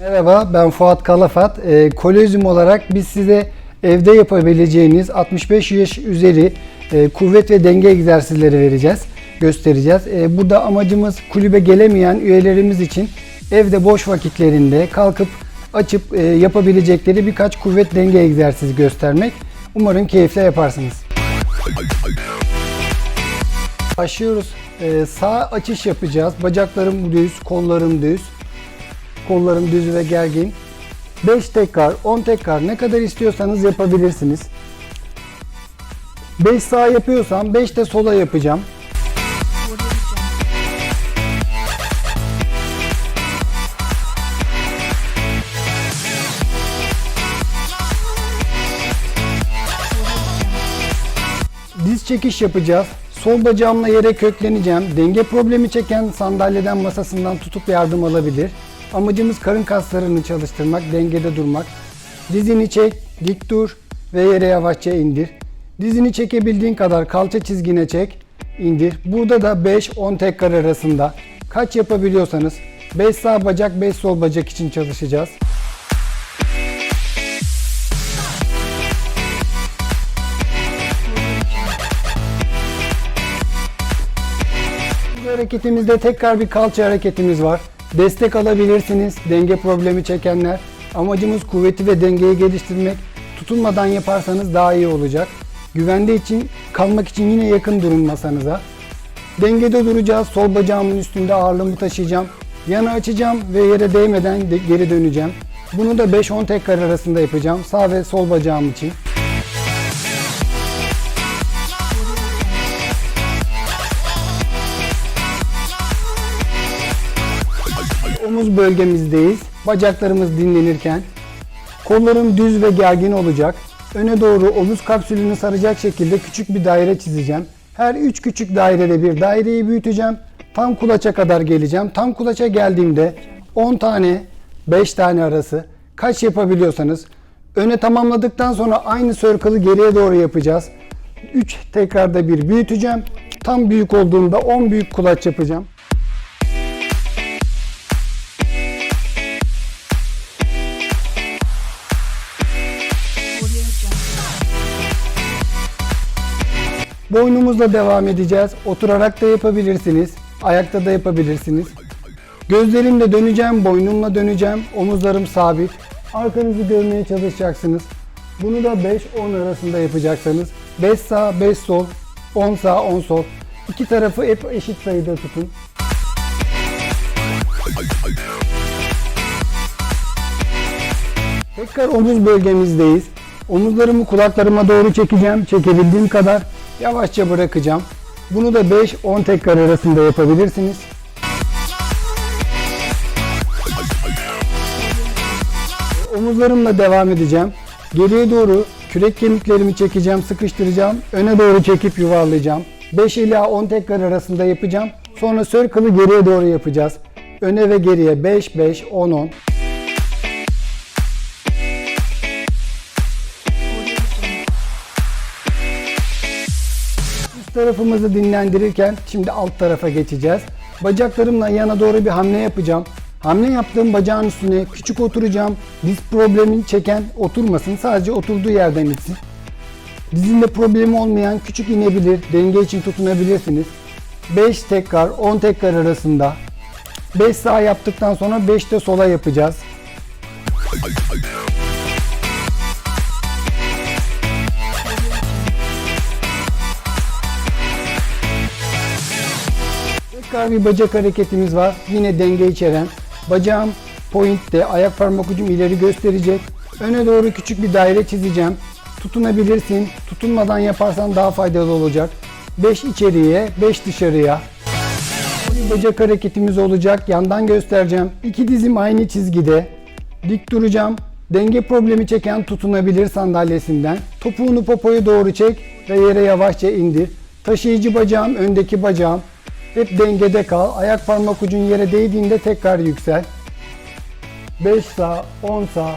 Merhaba ben Fuat Kalafat. E, Kolezyum olarak biz size evde yapabileceğiniz 65 yaş üzeri e, kuvvet ve denge egzersizleri vereceğiz, göstereceğiz. E, burada amacımız kulübe gelemeyen üyelerimiz için evde boş vakitlerinde kalkıp açıp e, yapabilecekleri birkaç kuvvet denge egzersizi göstermek. Umarım keyifle yaparsınız. Başlıyoruz. E, sağ açış yapacağız. Bacaklarım düz, kollarım düz. Kollarım düz ve gergin. 5 tekrar, 10 tekrar ne kadar istiyorsanız yapabilirsiniz. 5 sağ yapıyorsam 5 de sola yapacağım. Diz çekiş yapacağız. Sol bacağımla yere kökleneceğim. Denge problemi çeken sandalyeden masasından tutup yardım alabilir. Amacımız karın kaslarını çalıştırmak, dengede durmak. Dizini çek, dik dur ve yere yavaşça indir. Dizini çekebildiğin kadar kalça çizgine çek, indir. Burada da 5-10 tekrar arasında kaç yapabiliyorsanız 5 sağ bacak 5 sol bacak için çalışacağız. Bu hareketimizde tekrar bir kalça hareketimiz var. Destek alabilirsiniz denge problemi çekenler. Amacımız kuvveti ve dengeyi geliştirmek. Tutunmadan yaparsanız daha iyi olacak. Güvende için kalmak için yine yakın durun masanıza. Dengede duracağız. Sol bacağımın üstünde ağırlığımı taşıyacağım. Yana açacağım ve yere değmeden de geri döneceğim. Bunu da 5-10 tekrar arasında yapacağım. Sağ ve sol bacağım için. Omuz bölgemizdeyiz. Bacaklarımız dinlenirken. Kollarım düz ve gergin olacak. Öne doğru omuz kapsülünü saracak şekilde küçük bir daire çizeceğim. Her üç küçük dairede bir daireyi büyüteceğim. Tam kulaça kadar geleceğim. Tam kulaça geldiğimde 10 tane, 5 tane arası kaç yapabiliyorsanız öne tamamladıktan sonra aynı circle'ı geriye doğru yapacağız. 3 tekrarda bir büyüteceğim. Tam büyük olduğunda 10 büyük kulaç yapacağım. Boynumuzla devam edeceğiz. Oturarak da yapabilirsiniz. Ayakta da yapabilirsiniz. Gözlerimle döneceğim, boynumla döneceğim. Omuzlarım sabit. Arkanızı görmeye çalışacaksınız. Bunu da 5-10 arasında yapacaksanız 5 sağ, 5 sol, 10 sağ, 10 sol. İki tarafı hep eşit sayıda tutun. Tekrar omuz bölgemizdeyiz. Omuzlarımı kulaklarıma doğru çekeceğim. Çekebildiğim kadar yavaşça bırakacağım. Bunu da 5-10 tekrar arasında yapabilirsiniz. Omuzlarımla devam edeceğim. Geriye doğru kürek kemiklerimi çekeceğim, sıkıştıracağım. Öne doğru çekip yuvarlayacağım. 5 ila 10 tekrar arasında yapacağım. Sonra circle'ı geriye doğru yapacağız. Öne ve geriye 5 5 10 10. tarafımızı dinlendirirken şimdi alt tarafa geçeceğiz. Bacaklarımla yana doğru bir hamle yapacağım. Hamle yaptığım bacağın üstüne küçük oturacağım. Diz problemini çeken oturmasın. Sadece oturduğu yerden itsin. Dizinde problemi olmayan küçük inebilir. Denge için tutunabilirsiniz. 5 tekrar 10 tekrar arasında 5 sağ yaptıktan sonra 5 de sola yapacağız. Tekrar bir bacak hareketimiz var. Yine denge içeren. Bacağım pointte, ayak parmak ucum ileri gösterecek. Öne doğru küçük bir daire çizeceğim. Tutunabilirsin. Tutunmadan yaparsan daha faydalı olacak. 5 içeriye, 5 dışarıya. Bir bacak hareketimiz olacak. Yandan göstereceğim. İki dizim aynı çizgide. Dik duracağım. Denge problemi çeken tutunabilir sandalyesinden. Topuğunu popoya doğru çek ve yere yavaşça indir. Taşıyıcı bacağım, öndeki bacağım. Hep dengede kal. Ayak parmak ucun yere değdiğinde tekrar yüksel. 5 sağ, 10 sağ.